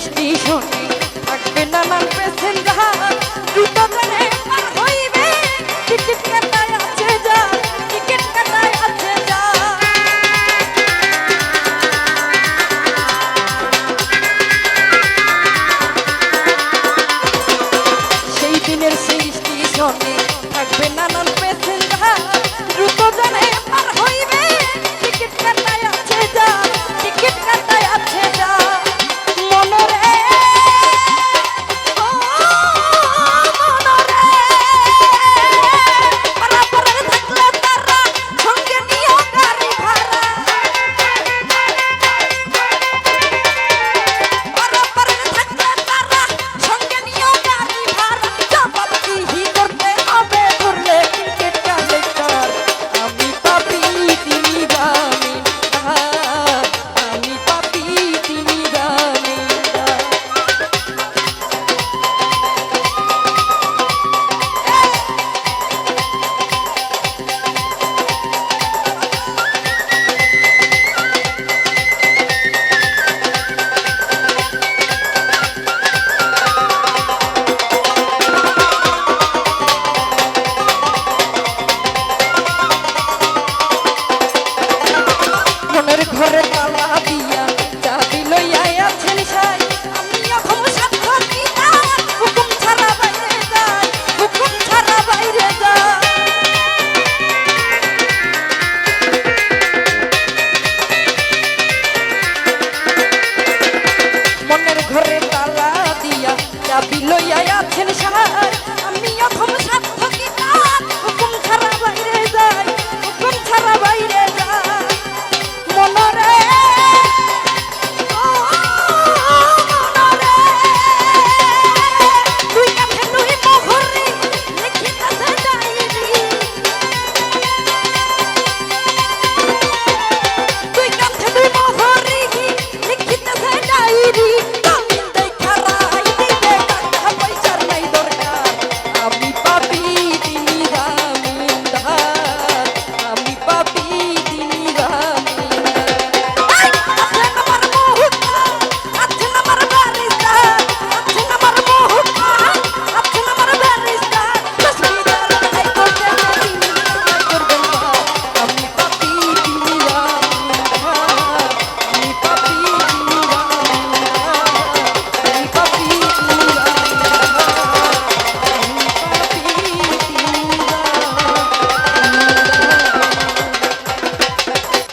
বৃষ্টি শুনি থাকবে নানান প্যাসেঞ্জার